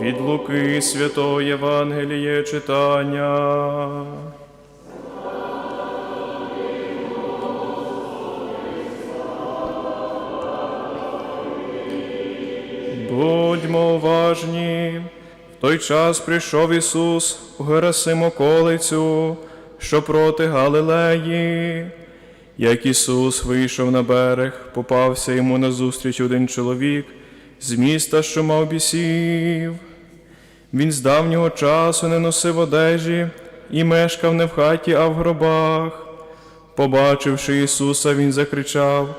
Від Луки Святого Євангеліє читання. Будьмо уважні. В той час прийшов Ісус у Герасим околицю, що проти Галилеї. Як Ісус вийшов на берег, попався йому назустріч один чоловік з міста, що мав бісів. Він з давнього часу не носив одежі і мешкав не в хаті, а в гробах. Побачивши Ісуса, Він закричав,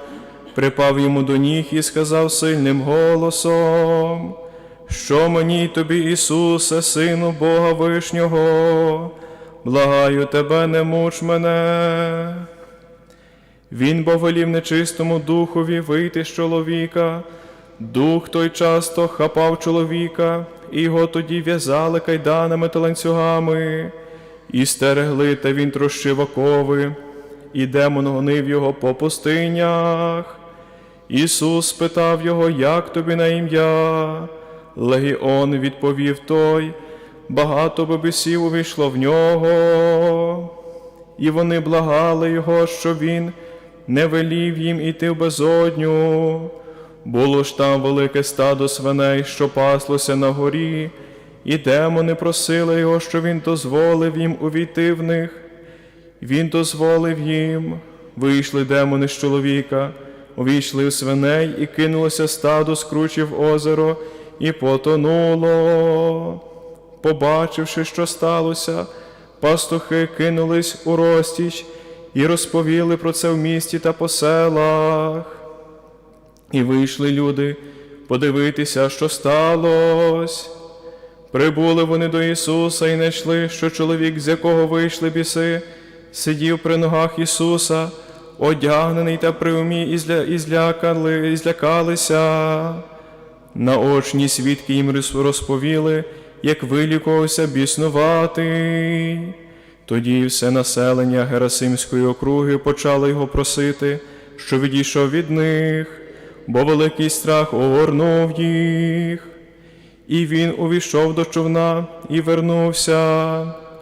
припав йому до ніг і сказав сильним голосом, що мені тобі, Ісусе, Сину Бога Вишнього, благаю тебе, не муч мене. Він бо велів нечистому духові вийти з чоловіка. Дух той часто хапав чоловіка, і його тоді в'язали кайданами та ланцюгами, і стерегли, та він трощив окови, і демон гонив його по пустинях. Ісус спитав його, як тобі на ім'я. Легіон відповів той, багато бебесів увійшло в нього. І вони благали його, що він не велів їм іти в безодню. Було ж там велике стадо свиней, що паслося на горі, і демони просили його, що він дозволив їм увійти в них. Він дозволив їм. Вийшли демони з чоловіка, увійшли в свиней, і кинулося стадо, скручив озеро, і потонуло. Побачивши, що сталося, пастухи кинулись у розтіч і розповіли про це в місті та по селах. І вийшли люди подивитися, що сталося. Прибули вони до Ісуса і знайшли, що чоловік, з якого вийшли біси, сидів при ногах Ісуса, одягнений та при умі і, зля... і, злякали... злякалися. Наочні свідки їм роз- розповіли, як вилікувався біснуватий. Тоді все населення Герасимської округи почало його просити, що відійшов від них, бо великий страх огорнув їх. І він увійшов до човна і вернувся,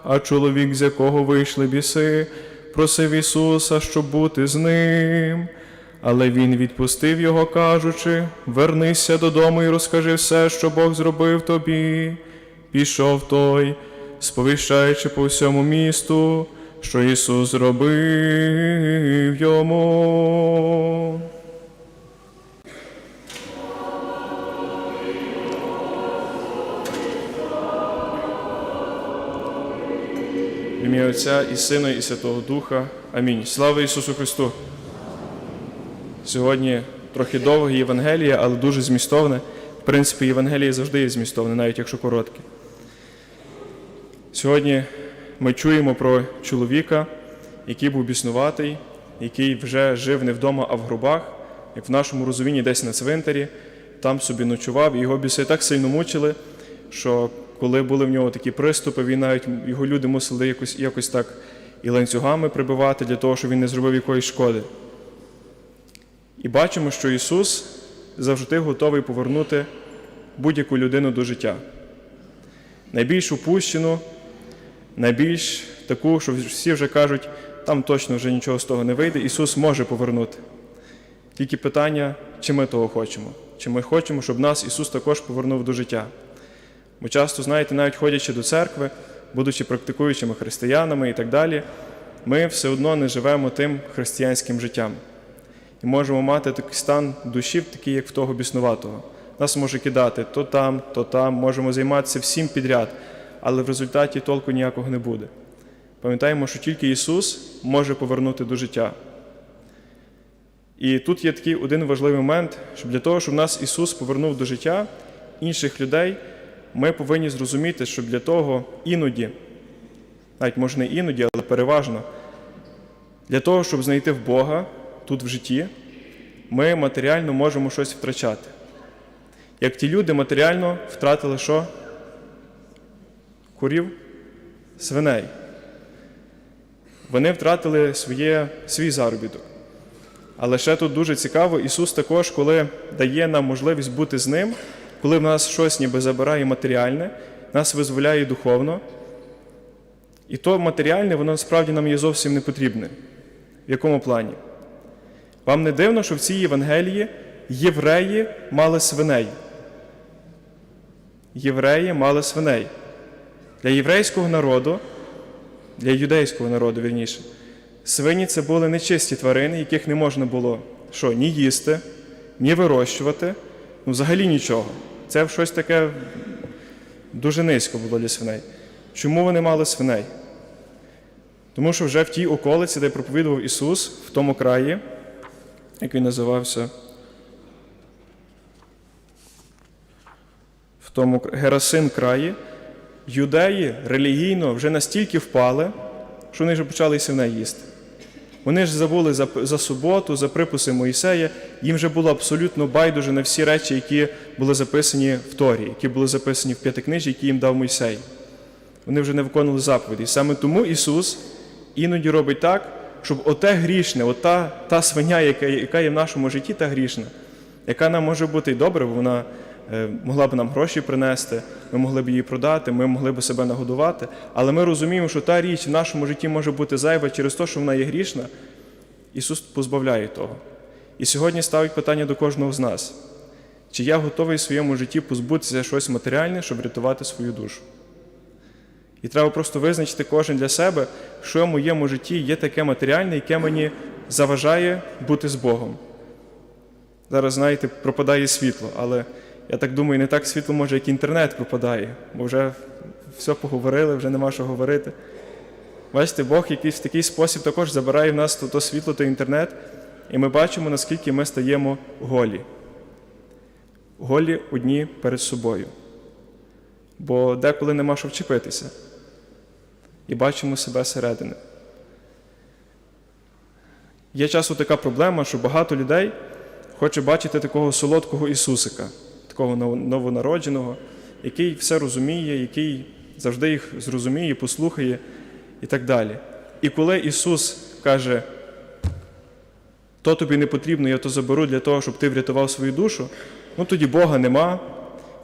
а чоловік, з якого вийшли біси, просив Ісуса, щоб бути з ним. Але він відпустив його, кажучи: Вернися додому і розкажи все, що Бог зробив тобі. Пішов той, сповіщаючи по всьому місту, що Ісус зробив йому. Ім'я Отця і Сина, і Святого Духа. Амінь. Слава Ісусу Христу! Сьогодні трохи довге Євангеліє, але дуже змістовне. В принципі, Євангеліє завжди є змістовне, навіть якщо коротке. Сьогодні ми чуємо про чоловіка, який був біснуватий, який вже жив не вдома, а в гробах, як в нашому розумінні десь на цвинтарі, там собі ночував, і його біси так сильно мучили, що коли були в нього такі приступи, він навіть його люди мусили якось, якось так і ланцюгами прибивати для того, щоб він не зробив якоїсь шкоди. І бачимо, що Ісус завжди готовий повернути будь-яку людину до життя. Найбільш упущену, найбільш таку, що всі вже кажуть, там точно вже нічого з того не вийде, Ісус може повернути. Тільки питання, чи ми того хочемо, чи ми хочемо, щоб нас Ісус також повернув до життя. Бо часто, знаєте, навіть ходячи до церкви, будучи практикуючими християнами і так далі, ми все одно не живемо тим християнським життям. І можемо мати такий стан душі, такий, як в того біснуватого. Нас може кидати то там, то там, можемо займатися всім підряд, але в результаті толку ніякого не буде. Пам'ятаємо, що тільки Ісус може повернути до життя. І тут є такий один важливий момент, що для того, щоб нас Ісус повернув до життя інших людей, ми повинні зрозуміти, що для того іноді, навіть може не іноді, але переважно, для того, щоб знайти в Бога тут в житті, ми матеріально можемо щось втрачати. Як ті люди матеріально втратили що? Курів, свиней. Вони втратили своє, свій заробіток. Але ще тут дуже цікаво, Ісус також, коли дає нам можливість бути з ним, коли в нас щось ніби забирає матеріальне, нас визволяє духовно, і то матеріальне, воно насправді нам є зовсім не потрібне. В якому плані? Вам не дивно, що в цій Євангелії євреї мали свиней. Євреї мали свиней. Для єврейського народу, для юдейського народу, вірніше, свині це були нечисті тварини, яких не можна було що, ні їсти, ні вирощувати, ну взагалі нічого. Це щось таке дуже низько було для свиней. Чому вони мали свиней? Тому що вже в тій околиці, де проповідував Ісус, в тому краї, як він називався, в тому Герасин краї, юдеї релігійно вже настільки впали, що вони вже почали свиней їсти. Вони ж забули за, за суботу, за приписи Моїсея, їм вже було абсолютно байдуже на всі речі, які були записані в Торі, які були записані в п'ятикнижі, які їм дав Мойсей. Вони вже не виконували заповіді. Саме тому Ісус іноді робить так, щоб оте грішне, ота та свиня, яка, яка є в нашому житті, та грішна, яка нам може бути і добре, вона могла б нам гроші принести, ми могли б її продати, ми могли б себе нагодувати. Але ми розуміємо, що та річ в нашому житті може бути зайва через те, що вона є грішна. Ісус позбавляє того. І сьогодні ставить питання до кожного з нас: чи я готовий в своєму житті позбутися щось матеріальне, щоб рятувати свою душу? І треба просто визначити кожен для себе, що в моєму житті є таке матеріальне, яке мені заважає бути з Богом. Зараз, знаєте, пропадає світло, але я так думаю, не так світло може, як інтернет пропадає, бо вже все поговорили, вже нема що говорити. Бачите, Бог якийсь в такий спосіб також забирає в нас то, то світло, то інтернет, і ми бачимо, наскільки ми стаємо голі. Голі одні перед собою. Бо деколи нема що вчепитися. І бачимо себе середини. Є часу така проблема, що багато людей хоче бачити такого солодкого Ісусика, такого новонародженого, який все розуміє, який завжди їх зрозуміє, послухає і так далі. І коли Ісус каже, то тобі не потрібно, я то заберу для того, щоб ти врятував свою душу, ну тоді Бога нема,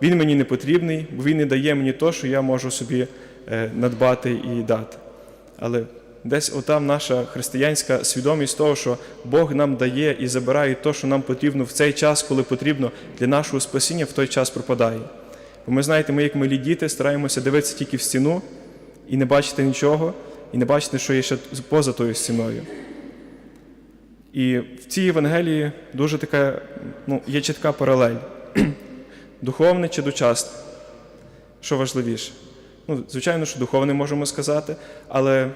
Він мені не потрібний, бо Він не дає мені то, що я можу собі е, надбати і дати. Але десь отам наша християнська свідомість того, що Бог нам дає і забирає те, що нам потрібно в цей час, коли потрібно для нашого спасіння, в той час пропадає. Бо ми знаєте, ми, як малі діти, стараємося дивитися тільки в стіну і не бачити нічого, і не бачити, що є ще поза тою стіною. І в цій Євангелії дуже така, ну, є чітка паралель. Духовне чи дочасне? Що важливіше? Ну, Звичайно, що духовне можемо сказати, але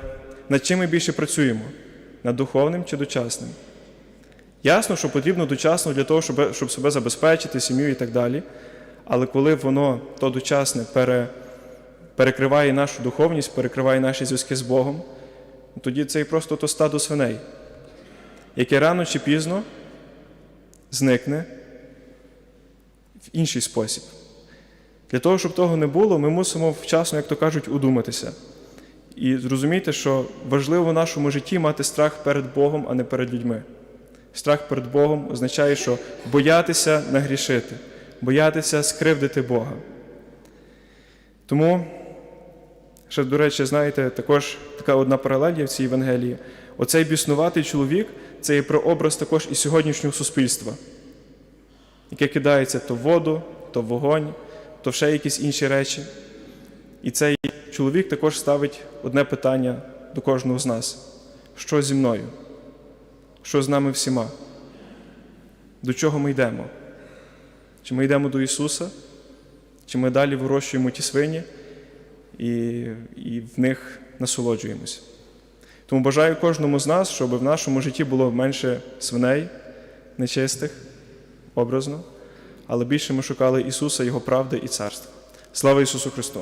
над чим ми більше працюємо? Над духовним чи дочасним? Ясно, що потрібно дочасно для того, щоб, щоб себе забезпечити, сім'ю і так далі. Але коли воно то дочасне пере, перекриває нашу духовність, перекриває наші зв'язки з Богом, тоді це і просто то стадо свиней, яке рано чи пізно зникне в інший спосіб. Для того, щоб того не було, ми мусимо вчасно, як то кажуть, удуматися. І зрозуміти, що важливо в нашому житті мати страх перед Богом, а не перед людьми. Страх перед Богом означає, що боятися нагрішити, боятися скривдити Бога. Тому, ще, до речі, знаєте, також така одна паралель є в цій Євангелії. Оцей біснуватий чоловік це є прообраз також і сьогоднішнього суспільства, яке кидається то в воду, то в вогонь, то в ще якісь інші речі. І цей чоловік також ставить одне питання до кожного з нас: що зі мною? Що з нами всіма? До чого ми йдемо? Чи ми йдемо до Ісуса, чи ми далі вирощуємо ті свині і, і в них насолоджуємося? Тому бажаю кожному з нас, щоб в нашому житті було менше свиней нечистих, образно, але більше ми шукали Ісуса, Його правди і царства. Слава Ісусу Христу!